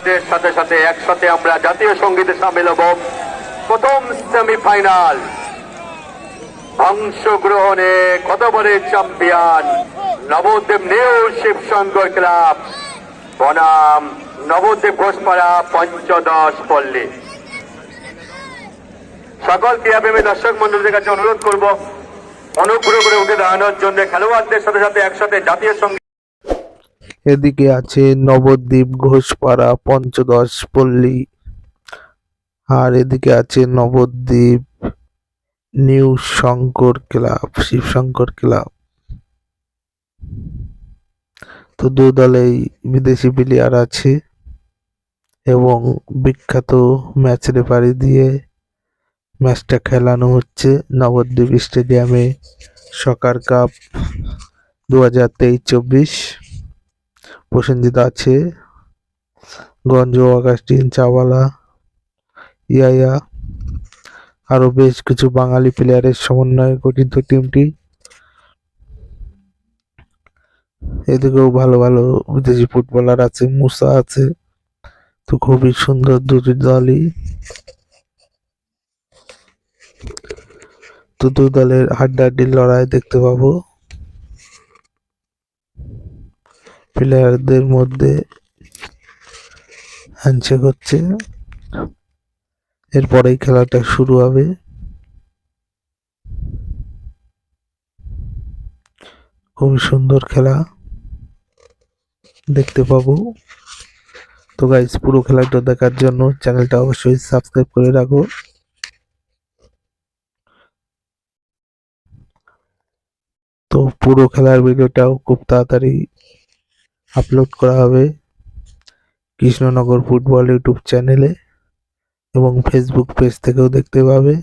খেলোয়াড়দের সাথে সাথে একসাথে আমরা জাতীয় সঙ্গীতে সামিল হব। প্রথম সেমিফাইনাল অংশগ্রহণে কতবারের champion Nabadwip new Shibshankar club বনাম নবদ্বীপ ঘোষপাড়া পঞ্চদশ পল্লী। সকল ক্রীড়াপ্রেমী দর্শক মন্ডলীর কাছে অনুরোধ করব, অনুগ্রহ করে উঠে দাঁড়ানোর জন্য খেলোয়াড়দের সাথে সাথে একসাথে জাতীয় সংগীত এদিকে আছে নবদ্বীপ, ঘোষপাড়া, পঞ্চদশ, পল্লী। আর এদিকে আছে Nabadwip new Shankar club Shibshankar club. তো দু দলেই বিদেশি প্লেয়ার আছে এবং বিখ্যাত ম্যাচ রেফারি দিয়ে ম্যাচটা খেলানো হচ্ছে নবদ্বীপ স্টেডিয়ামে সকার কাপ দু হাজার তেইশ চব্বিশ। প্রসেনজিৎ আছে, গঞ্জ আগাস্টিন চাওয়ালা, ইয়ায়া, আরও বেশ কিছু বাঙালি প্লেয়ারের সমন্বয়ে গঠিত টিমটি এদিকেও ভালো ভালো বিদেশি ফুটবলার আছে, মুসা আছে, তো খুবই সুন্দর দুটি দলই। তো দু দলের হাড্ডাহাড্ডির লড়াই দেখতে পাবো। প্লেয়ারদের মধ্যে হ্যান্ডশেক হচ্ছে। এরপরেই খেলাটা শুরু হবে। খুবই সুন্দর খেলা। দেখতে পাবো। তো গাইজ পুরো খেলাটা দেখার জন্য চ্যানেলটা অবশ্যই সাবস্ক্রাইব করে রাখো। তো পুরো খেলার ভিডিওটাও খুব তাড়াতাড়ি আপলোড করা হবে কৃষ্ণনগর ফুটবল ইউটিউব চ্যানেলে এবং ফেসবুক পেজ থেকেও দেখতে পাবে।